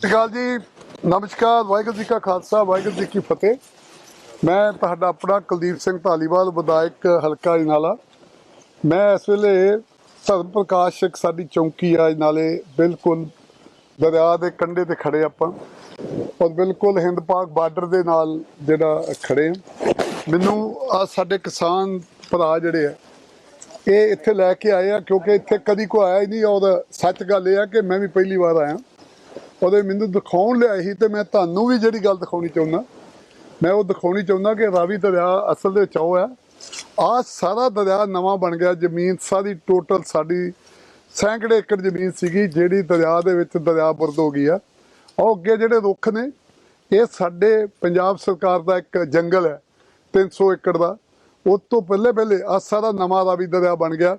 ਸਤਿ ਸ਼੍ਰੀ ਅਕਾਲ ਜੀ, ਨਮਸਕਾਰ, ਵਾਹਿਗੁਰੂ ਜੀ ਕਾ ਖਾਲਸਾ, ਵਾਹਿਗੁਰੂ ਜੀ ਕੀ ਫਤਿਹ। ਮੈਂ ਤੁਹਾਡਾ ਆਪਣਾ ਕੁਲਦੀਪ ਸਿੰਘ ਧਾਲੀਵਾਲ, ਵਿਧਾਇਕ ਹਲਕਾ ਅਜਨਾਲਾ ਮੈਂ ਇਸ ਵੇਲੇ ਧਰਮ ਪ੍ਰਕਾਸ਼ਕ ਸਾਡੀ ਚੌਂਕੀ ਆ ਨਾਲੇ ਬਿਲਕੁਲ ਦਰਿਆ ਦੇ ਕੰਢੇ ਤੇ ਖੜੇ ਆਪਾਂ। ਔਰ ਬਿਲਕੁਲ ਹਿੰਦ ਪਾਕ ਬਾਰਡਰ ਦੇ ਨਾਲ ਜਿਹੜਾ ਖੜੇ ਆ। ਮੈਨੂੰ ਆ ਸਾਡੇ ਕਿਸਾਨ ਭਰਾ ਜਿਹੜੇ ਆ, ਇਹ ਇੱਥੇ ਲੈ ਕੇ ਆਏ ਆ, ਕਿਉਂਕਿ ਇੱਥੇ ਕਦੀ ਕੋਈ ਆਇਆ ਹੀ ਨਹੀਂ। ਔਰ ਸੱਚ ਗੱਲ ਇਹ ਆ ਕਿ ਮੈਂ ਵੀ ਪਹਿਲੀ ਵਾਰ ਆਇਆ। ਉਹਦੇ ਮੈਨੂੰ ਦਿਖਾਉਣ ਲਿਆਏ ਸੀ ਤੇ ਮੈਂ ਤੁਹਾਨੂੰ ਵੀ ਜਿਹੜੀ ਗੱਲ ਦਿਖਾਉਣੀ ਚਾਹੁੰਦਾ। ਮੈਂ ਉਹ ਦਿਖਾਉਣੀ ਚਾਹੁੰਦਾ ਕਿ ਰਾਵੀ ਦਰਿਆ ਅਸਲ ਦੇ ਵਿੱਚ ਉਹ ਹੈ। ਆ ਸਾਰਾ ਦਰਿਆ ਨਵਾਂ ਬਣ ਗਿਆ, ਜ਼ਮੀਨ ਸਾਰੀ ਟੋਟਲ ਸਾਡੀ ਸੈਂਕੜੇ ਏਕੜ ਜ਼ਮੀਨ ਸੀਗੀ, ਜਿਹੜੀ ਦਰਿਆ ਦੇ ਵਿੱਚ ਦਰਿਆ ਬੁਰਦ ਹੋ ਗਈ ਆ। ਉਹ ਅੱਗੇ ਜਿਹੜੇ ਰੁੱਖ ਨੇ, ਇਹ ਸਾਡੇ ਪੰਜਾਬ ਸਰਕਾਰ ਦਾ ਇੱਕ ਜੰਗਲ ਹੈ 300 ਏਕੜ ਦਾ। ਉਸ ਤੋਂ ਪਹਿਲੇ ਪਹਿਲੇ ਆ ਸਾਰਾ ਨਵਾਂ ਰਾਵੀ ਦਰਿਆ ਬਣ ਗਿਆ।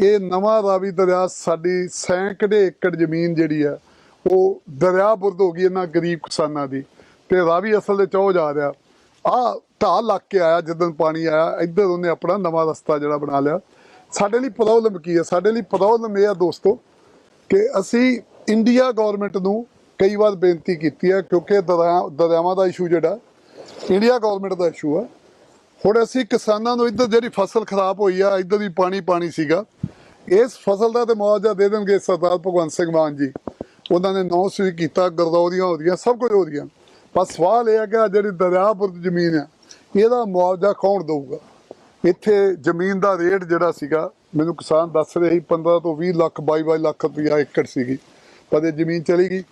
ਇਹ ਨਵਾਂ ਰਾਵੀ ਦਰਿਆ ਸਾਡੀ ਸੈਂਕੜੇ ਏਕੜ ਜ਼ਮੀਨ ਜਿਹੜੀ ਆ ਉਹ ਦਰਿਆ ਬੁਰਦ ਹੋ ਗਈ ਇਹਨਾਂ ਗਰੀਬ ਕਿਸਾਨਾਂ ਦੀ ਤੇ ਰਾਵੀ ਅਸਲ ਦੇ ਚੌ ਜਾ ਰਿਹਾ। ਆ ਢਾਹ ਲੱਗ ਕੇ ਆਇਆ ਜਦੋਂ ਪਾਣੀ ਆਇਆ, ਇੱਧਰ ਉਹਨੇ ਆਪਣਾ ਨਵਾਂ ਰਸਤਾ ਜਿਹੜਾ ਬਣਾ ਲਿਆ। ਸਾਡੇ ਲਈ ਪ੍ਰੋਬਲਮ ਕੀ ਹੈ? ਸਾਡੇ ਲਈ ਪ੍ਰੋਬਲਮ ਇਹ ਆ ਦੋਸਤੋ ਕਿ ਅਸੀਂ ਇੰਡੀਆ ਗਵਰਨਮੈਂਟ ਨੂੰ ਕਈ ਵਾਰ ਬੇਨਤੀ ਕੀਤੀ ਹੈ ਕਿਉਂਕਿ ਦਰਿਆ, ਦਰਿਆਵਾਂ ਦਾ ਇਸ਼ੂ ਜਿਹੜਾ ਇੰਡੀਆ ਗਵਰਨਮੈਂਟ ਦਾ ਇਸ਼ੂ ਆ। ਹੁਣ ਅਸੀਂ ਕਿਸਾਨਾਂ ਨੂੰ ਇੱਧਰ ਜਿਹੜੀ ਫਸਲ ਖਰਾਬ ਹੋਈ ਆ, ਇੱਧਰ ਵੀ ਪਾਣੀ ਪਾਣੀ ਸੀਗਾ, ਇਸ ਫਸਲ ਦਾ ਤੇ ਮੁਆਵਜ਼ਾ ਦੇ ਦੇਣਗੇ ਸਰਦਾਰ ਭਗਵੰਤ ਸਿੰਘ ਮਾਨ ਜੀ। ਉਹਨਾਂ ਨੇ ਨੌਸ ਵੀ ਕੀਤਾ, ਗਰਦੌਰੀਆਂ ਹੋ ਸਭ ਕੁਝ ਹੋ ਰਹੀਆਂ। ਪਰ ਸਵਾਲ ਇਹ ਹੈ ਕਿ ਜਿਹੜੀ ਦਰਿਆਪੁਰ ਜ਼ਮੀਨ ਆ, ਇਹਦਾ ਮੁਆਵਜ਼ਾ ਕੌਣ ਦਊਗਾ? ਇੱਥੇ ਜ਼ਮੀਨ ਦਾ ਰੇਟ ਜਿਹੜਾ ਸੀਗਾ, ਮੈਨੂੰ ਕਿਸਾਨ ਦੱਸ ਰਹੇ ਸੀ 15 ਤੋਂ 20 ਲੱਖ 22 ਲੱਖ ਰੁਪਇਆ ਏਕੜ ਸੀਗੀ। ਪਰ ਇਹ ਜ਼ਮੀਨ ਚਲੀ ਗਈ।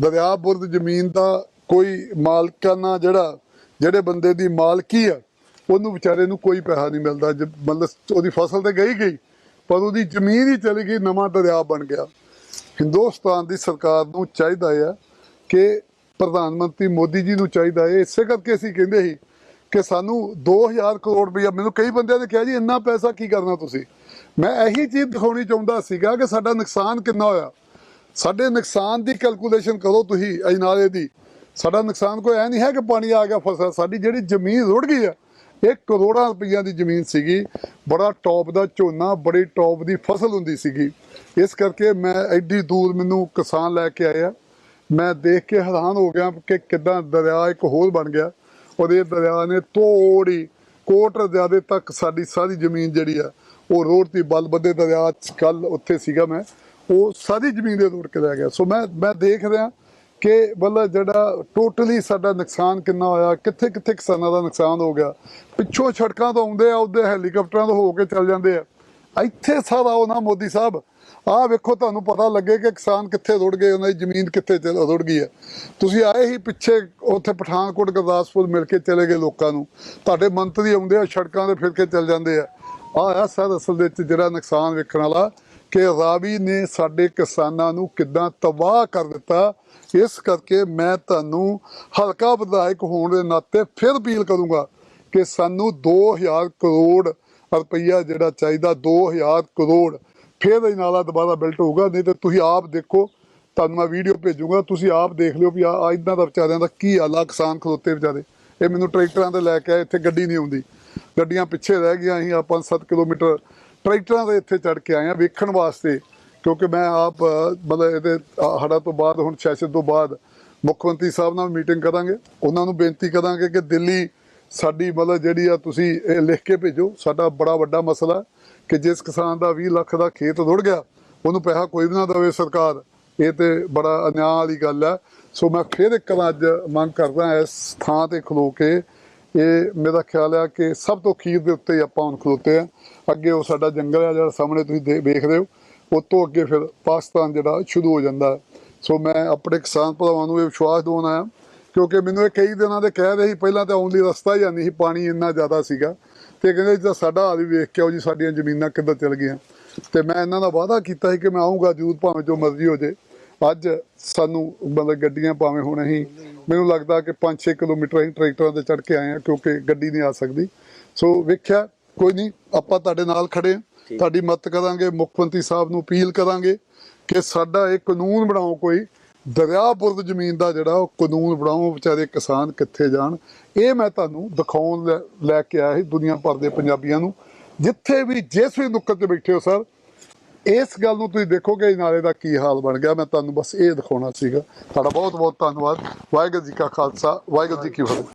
ਦਰਿਆਪੁਰ ਜ਼ਮੀਨ ਦਾ ਕੋਈ ਮਾਲਕਾਨਾ ਜਿਹੜਾ, ਜਿਹੜੇ ਬੰਦੇ ਦੀ ਮਾਲਕੀ ਆ, ਉਹਨੂੰ ਵਿਚਾਰੇ ਨੂੰ ਕੋਈ ਪੈਸਾ ਨਹੀਂ ਮਿਲਦਾ। ਮਤਲਬ ਉਹਦੀ ਫਸਲ ਤੇ ਗਈ ਗਈ ਪਰ ਉਹਦੀ ਜ਼ਮੀਨ ਹੀ ਚਲੀ ਗਈ, ਨਵਾਂ ਦਰਿਆ ਬਣ ਗਿਆ। ਹਿੰਦੁਸਤਾਨ ਦੀ ਸਰਕਾਰ ਨੂੰ ਚਾਹੀਦਾ ਆ ਕਿ ਪ੍ਰਧਾਨ ਮੰਤਰੀ ਮੋਦੀ ਜੀ ਨੂੰ ਚਾਹੀਦਾ ਹੈ ਇਸੇ ਕਰਕੇ ਅਸੀਂ ਕਹਿੰਦੇ ਸੀ ਕਿ ਸਾਨੂੰ 2000 ਕਰੋੜ ਰੁਪਇਆ, ਮੈਨੂੰ ਕਈ ਬੰਦਿਆਂ ਨੇ ਕਿਹਾ ਜੀ, ਇੰਨਾ ਪੈਸਾ ਕੀ ਕਰਨਾ ਤੁਸੀਂ? ਮੈਂ ਇਹੀ ਚੀਜ਼ ਦਿਖਾਉਣੀ ਚਾਹੁੰਦਾ ਸੀਗਾ ਕਿ ਸਾਡਾ ਨੁਕਸਾਨ ਕਿੰਨਾ ਹੋਇਆ। ਸਾਡੇ ਨੁਕਸਾਨ ਦੀ ਕੈਲਕੂਲੇਸ਼ਨ ਕਰੋ ਤੁਸੀਂ, ਅਜਨਾਲੇ ਦੀ। ਸਾਡਾ ਨੁਕਸਾਨ ਕੋਈ ਐ ਨਹੀਂ ਹੈ ਕਿ ਪਾਣੀ ਆ ਗਿਆ, ਫਸਲ ਸਾਡੀ ਜਿਹੜੀ ਜ਼ਮੀਨ ਰੁੜ ਗਈ ਆ ਇਹ ਕਰੋੜਾਂ ਰੁਪਈਆਂ ਦੀ ਜ਼ਮੀਨ ਸੀਗੀ। ਬੜਾ ਟੌਪ ਦਾ ਝੋਨਾ, ਬੜੀ ਟੌਪ ਦੀ ਫਸਲ ਹੁੰਦੀ ਸੀਗੀ। ਇਸ ਕਰਕੇ ਮੈਂ ਐਡੀ ਦੂਰ ਮੈਨੂੰ ਕਿਸਾਨ ਲੈ ਕੇ ਆਇਆ। ਮੈਂ ਦੇਖ ਕੇ ਹੈਰਾਨ ਹੋ ਗਿਆ ਕਿ ਕਿਦਾਂ ਦਰਿਆ ਇੱਕ ਹੋਰ ਬਣ ਗਿਆ। ਔਰ ਇਹ ਦਰਿਆ ਨੇ ਤੋੜੀ, ਕੋਟ ਜ਼ਿਆਦੇ ਤੱਕ ਸਾਡੀ ਸਾਰੀ ਜ਼ਮੀਨ ਜਿਹੜੀ ਆ, ਉਹ ਰੋਡ ਦੀ ਬਲਬਦੇ ਦਰਿਆ ਕੱਲ ਉੱਥੇ ਸੀਗਾ ਮੈਂ। ਉਹ ਸਾਰੀ ਜ਼ਮੀਨ ਦੇ ਰੋੜ ਕੇ ਲੈ ਗਿਆ। ਸੋ ਮੈਂ ਮੈਂ ਦੇਖ ਰਿਹਾ ਕਿ ਮਤਲਬ ਜਿਹੜਾ ਟੋਟਲੀ ਸਾਡਾ ਨੁਕਸਾਨ ਕਿੰਨਾ ਹੋਇਆ, ਕਿੱਥੇ ਕਿੱਥੇ ਕਿਸਾਨਾਂ ਦਾ ਨੁਕਸਾਨ ਹੋ ਗਿਆ? ਪਿੱਛੋਂ ਸੜਕਾਂ ਤੋਂ ਆਉਂਦੇ ਆ ਉਹਦੇ ਹੈਲੀਕਾਪਟਰਾਂ ਤੋਂ ਹੋ ਕੇ ਚੱਲ ਜਾਂਦੇ ਆ। ਇੱਥੇ ਸਾਰਾ ਉਹਨਾਂ ਮੋਦੀ ਸਾਹਿਬ, ਆਹ ਵੇਖੋ ਤੁਹਾਨੂੰ ਪਤਾ ਲੱਗੇ ਕਿ ਕਿਸਾਨ ਕਿੱਥੇ ਰੁੜ ਗਏ, ਉਹਨਾਂ ਦੀ ਜ਼ਮੀਨ ਕਿੱਥੇ ਰੁੜ ਗਈ ਹੈ। ਤੁਸੀਂ ਆਏ ਹੀ ਪਿੱਛੇ ਉੱਥੇ ਪਠਾਨਕੋਟ, ਗੁਰਦਾਸਪੁਰ ਮਿਲ ਕੇ ਚਲੇ ਗਏ ਲੋਕਾਂ ਨੂੰ। ਤੁਹਾਡੇ ਮੰਤਰੀ ਆਉਂਦੇ ਆ, ਸੜਕਾਂ ਤੇ ਫਿਰ ਕੇ ਚੱਲ ਜਾਂਦੇ ਆ। ਆਹ ਆ ਸਰ ਅਸਲ ਦੇ ਵਿੱਚ ਜਿਹੜਾ ਨੁਕਸਾਨ ਵੇਖਣ ਵਾਲਾ ਕਿ ਰਾਵੀ ਨੇ ਸਾਡੇ ਕਿਸਾਨਾਂ ਨੂੰ ਕਿੱਦਾਂ ਤਬਾਹ ਕਰ ਦਿੱਤਾ, ਇਸ ਕਰਕੇ ਮੈਂ ਤੁਹਾਨੂੰ ਹਲਕਾ ਵਿਧਾਇਕ ਹੋਣ ਦੇ ਨਾਤੇ ਫਿਰ ਅਪੀਲ ਕਰੂੰਗਾ ਕਿ ਸਾਨੂੰ 2000 ਕਰੋੜ ਰੁਪਈਆ ਜਿਹੜਾ ਚਾਹੀਦਾ 2000 ਕਰੋੜ ਫਿਰ ਇਹ ਨਾਲਾ ਦੁਬਾਰਾ ਬਿਲਟ ਹੋਊਗਾ, ਨਹੀਂ ਤੇ ਤੁਸੀਂ ਆਪ ਦੇਖੋ, ਤੁਹਾਨੂੰ ਮੈਂ ਵੀਡੀਓ ਭੇਜੂਗਾ, ਤੁਸੀਂ ਆਪ ਦੇਖ ਲਿਓ ਵੀ ਆ ਇਦਾਂ ਦਾ ਵਿਚਾਰਿਆਂ ਦਾ ਕੀ ਹਾਲ ਆ, ਕਿਸਾਨ ਖਲੋਤੇ ਵਿਚਾਰੇ। ਇਹ ਮੈਨੂੰ ਟਰੈਕਟਰਾਂ ਤੇ ਲੈ ਕੇ ਆਏ, ਇੱਥੇ ਗੱਡੀ ਨਹੀਂ ਆਉਂਦੀ। ਗੱਡੀਆਂ ਪਿੱਛੇ ਰਹਿ ਗਈਆਂ, ਅਸੀਂ ਆ 5-7 ਕਿਲੋਮੀਟਰ ਟਰੈਕਟਰਾਂ ਦੇ ਇੱਥੇ ਚੜ ਕੇ ਆਏ ਆ ਵੇਖਣ ਵਾਸਤੇ ਕਿਉਂਕਿ ਮੈਂ ਆਪ ਮਤਲਬ ਇਹਦੇ ਅ, ਹੜਾ ਤੋਂ ਬਾਅਦ ਹੁਣ ਸੈਸ਼ਨ ਤੋਂ ਬਾਅਦ ਮੁੱਖ ਮੰਤਰੀ ਸਾਹਿਬ ਨਾਲ ਮੀਟਿੰਗ ਕਰਾਂਗੇ। ਉਹਨਾਂ ਨੂੰ ਬੇਨਤੀ ਕਰਾਂਗੇ ਕਿ ਦਿੱਲੀ ਸਾਡੀ ਮਤਲਬ ਜਿਹੜੀ ਆ ਤੁਸੀਂ ਇਹ ਲਿਖ ਕੇ ਭੇਜੋ ਸਾਡਾ ਬੜਾ ਵੱਡਾ ਮਸਲਾ ਕਿ ਜਿਸ ਕਿਸਾਨ ਦਾ 20 ਲੱਖ ਦਾ ਖੇਤ ਰੁੜ ਗਿਆ ਉਹਨੂੰ ਪੈਸਾ ਕੋਈ ਵੀ ਨਾ ਦੇਵੇ ਸਰਕਾਰ। ਇਹ ਤੇ ਬੜਾ ਅਨਿਆਂ ਵਾਲੀ ਗੱਲ ਹੈ। ਸੋ ਮੈਂ ਫਿਰ ਇੱਕ ਵਾਰ ਅੱਜ ਮੰਗ ਕਰਦਾ ਇਸ ਥਾਂ ਤੇ ਖਲੋ ਕੇ ਇਹ ਮੇਰਾ ਖਿਆਲ ਆ ਕਿ ਸਭ ਤੋਂ ਖੀਰ ਦੇ ਉੱਤੇ ਆਪਾਂ ਹੁਣ ਖਲੋਤੇ ਆ। ਅੱਗੇ ਉਹ ਸਾਡਾ ਜੰਗਲ ਆ ਜਿਹੜਾ ਸਾਹਮਣੇ ਤੁਸੀਂ ਦੇ- ਰਹੇ ਹੋ। ਉਹ ਤੋਂ ਅੱਗੇ ਫਿਰ ਪਾਕਿਸਤਾਨ ਜਿਹੜਾ ਸ਼ੁਰੂ ਹੋ ਜਾਂਦਾ। ਸੋ ਮੈਂ ਆਪਣੇ ਕਿਸਾਨ ਭਰਾਵਾਂ ਨੂੰ ਇਹ ਵਿਸ਼ਵਾਸ ਦਿਵਾਉਣਾ ਆਇਆ ਕਿਉਂਕਿ ਮੈਨੂੰ ਇਹ ਕਈ ਦਿਨਾਂ ਦੇ ਕਹਿ ਰਹੇ ਸੀ, ਪਹਿਲਾਂ ਤਾਂ ਆਉਣ ਲਈ ਰਸਤਾ ਹੀ ਨਹੀਂ ਸੀ, ਪਾਣੀ ਇੰਨਾ ਜ਼ਿਆਦਾ ਸੀਗਾ। ਤੇ ਕਹਿੰਦੇ ਜੀ ਸਾਡਾ ਹਾਲ ਵੀ ਵੇਖ ਕੇ ਆਓ ਜੀ, ਸਾਡੀਆਂ ਜ਼ਮੀਨਾਂ ਕਿੱਦਾਂ ਚਲ ਗਈਆਂ। ਤੇ ਮੈਂ ਇਹਨਾਂ ਦਾ ਵਾਅਦਾ ਕੀਤਾ ਸੀ ਕਿ ਮੈਂ ਆਉਂਗਾ ਜ਼ਰੂਰ, ਭਾਵੇਂ ਜੋ ਮਰਜ਼ੀ ਹੋ ਜੇ। ਅੱਜ ਸਾਨੂੰ ਮਤਲਬ ਗੱਡੀਆਂ ਭਾਵੇਂ ਹੁਣ ਅਸੀਂ ਮੈਨੂੰ ਲੱਗਦਾ ਕਿ 5-6 ਕਿਲੋਮੀਟਰ ਅਸੀਂ ਟਰੈਕਟਰਾਂ ਤੇ ਚੜ ਕੇ ਆਏ ਹਾਂ ਕਿਉਂਕਿ ਗੱਡੀ ਨਹੀਂ ਆ ਸਕਦੀ। ਸੋ ਵੇਖਿਆ ਕੋਈ ਨਹੀਂ ਆਪਾਂ ਤੁਹਾਡੇ ਨਾਲ ਖੜੇ ਹਾਂ। ਤੁਹਾਡੀ ਮਦਦ ਕਰਾਂਗੇ ਮੁੱਖ ਮੰਤਰੀ ਸਾਹਿਬ ਨੂੰ ਅਪੀਲ ਕਰਾਂਗੇ ਕਿ ਸਾਡਾ ਇਹ ਕਾਨੂੰਨ ਬਣਾਓ ਕੋਈ। ਦਰਿਆ ਬੁਰਦ ਜ਼ਮੀਨ ਦਾ ਜਿਹੜਾ ਉਹ ਕਾਨੂੰਨ ਬਣਾਓ ਵਿਚਾਰੇ ਕਿਸਾਨ ਕਿੱਥੇ ਜਾਣ। ਇਹ ਮੈਂ ਤੁਹਾਨੂੰ ਦਿਖਾਉਣ ਲੈ- ਲੈ ਕੇ ਆਇਆ ਸੀ ਦੁਨੀਆ ਭਰ ਦੇ ਪੰਜਾਬੀਆਂ ਨੂੰ। ਜਿੱਥੇ ਵੀ ਜਿਸ ਵੀ ਨੁੱਕਰ ਤੇ ਬੈਠੇ ਹੋ ਸਰ ਇਸ ਗੱਲ ਨੂੰ ਤੁਸੀਂ ਦੇਖੋਗੇ ਇਹ ਨਾਲੇ ਦਾ ਕੀ ਹਾਲ ਬਣ ਗਿਆ। ਮੈਂ ਤੁਹਾਨੂੰ ਬਸ ਇਹ ਦਿਖਾਉਣਾ ਸੀਗਾ। ਤੁਹਾਡਾ ਬਹੁਤ ਬਹੁਤ ਧੰਨਵਾਦ। ਵਾਹਿਗੁਰੂ ਜੀ ਕਾ ਖਾਲਸਾ, ਵਾਹਿਗੁਰੂ ਜੀ ਕੀ ਫਤਿਹ।